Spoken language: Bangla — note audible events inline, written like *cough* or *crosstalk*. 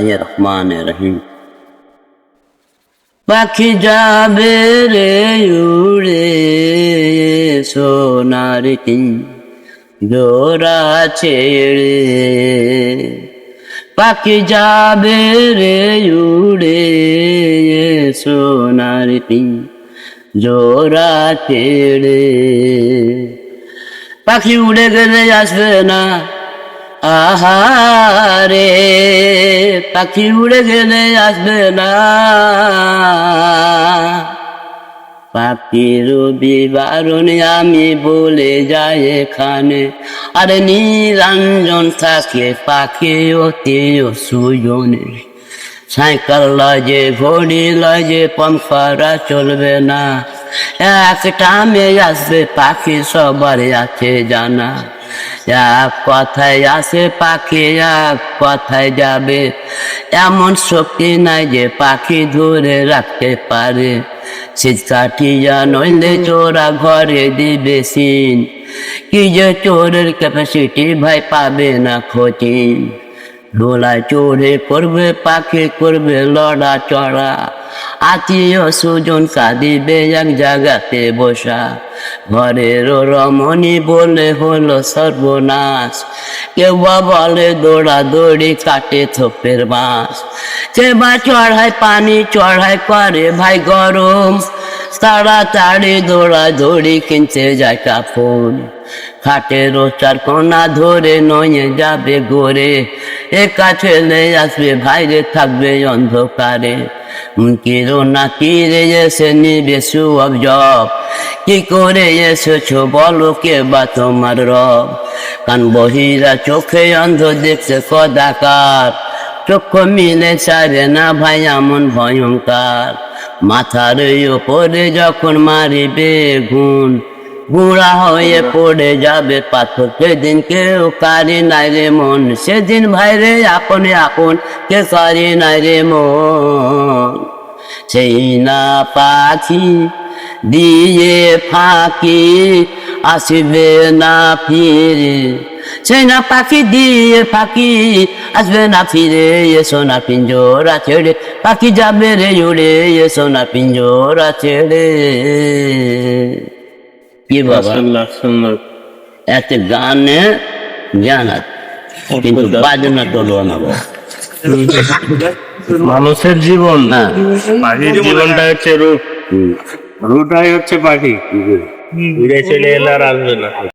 রহমান রহিম পাখি যাবে রে উড়ে সোনার তিন জোড়া ছেড়ে। পাখি যাবে রে উড়ে সোনার তিন জোড়া ছেড়ে। পাখি উড়ে গেলে আসবে না আহারে, পাখি উড়ে গেলে আসবে না। পাখির বিবরণ আমি বলে যাই এখানে। আরে নিরঞ্জন থাকে পাখি অতি সুজনে সাইকেল লজে, ঘড়ি লজে পাম্পারা চলবে না। একটা মেয়ে আসবে, পাখি সবার আছে জানা। এক কথায় আসে পাখি, এক কথায় যাবে। এমন শক্তি নাই যে পাখি ধরে রাখতে পারে। শীত কাটিয়া নইলে চোরা ঘরে দিবে সিন। কি যে চোরের ক্যাপাসিটি ভাই পাবে না খোঁচিন দোলায় চড়ে করবে, পাখি করবে, লড়া চড়া। আত্মীয় সুজন কাঁদিবে এক জায়গাতে বসা। ঘরের রমণী বলে হলো সর্বনাশ। কেউ বা বলে দৌড়া দৌড়ি কাটে থোপের বাঁশ। সে বা চড়ায় পানি, চড়ায় করে ভাই গরম। তাড়াতাড়ি দৌড়া দৌড়ি কিনতে যায় কাপড় খাটের চার কোনা ধরে নয়ে যাবে গোরে একা ছেলে আসবে, ভাইরে থাকবে অন্ধকারে। মুনকিরো না কিরে এসে নিবে সুব জব। কি করে এসেছ বলো কে বা তোমার রব? কান বহিরা চোখে অন্ধ দেখছে কদাকার। চোখ মিলে চারে না ভাই, এমন ভয়ঙ্কার। মাথার ওপরে যখন মারিবে গুণ বুড়া হয়ে পড়ে যাবে পাথর। সেদিন কেউ কারি নাই রে মন, সেদিন ভাইরে আপনে আপন কে কারি নাই রে মন। সেই না পাখি দিয়ে ফাঁকি আসবে না ফিরে। সেই না পাখি দিয়ে ফাঁকি আসবে না ফিরে। এসো না পিঞ্জোরা ছেড়ে, পাখি যাবে রে উড়ে, এসো না পিঞ্জোরা ছেড়ে। কি বাবা এত গানে জানাত কিন্তু বাজনা তোলো না বাবা। *laughs* মানুষের জীবন। না। পাখির জীবনটা হচ্ছে রূপ। রুটাই রূপটাই হচ্ছে পাখি ঘুরে চলে এলে আর আসবে না।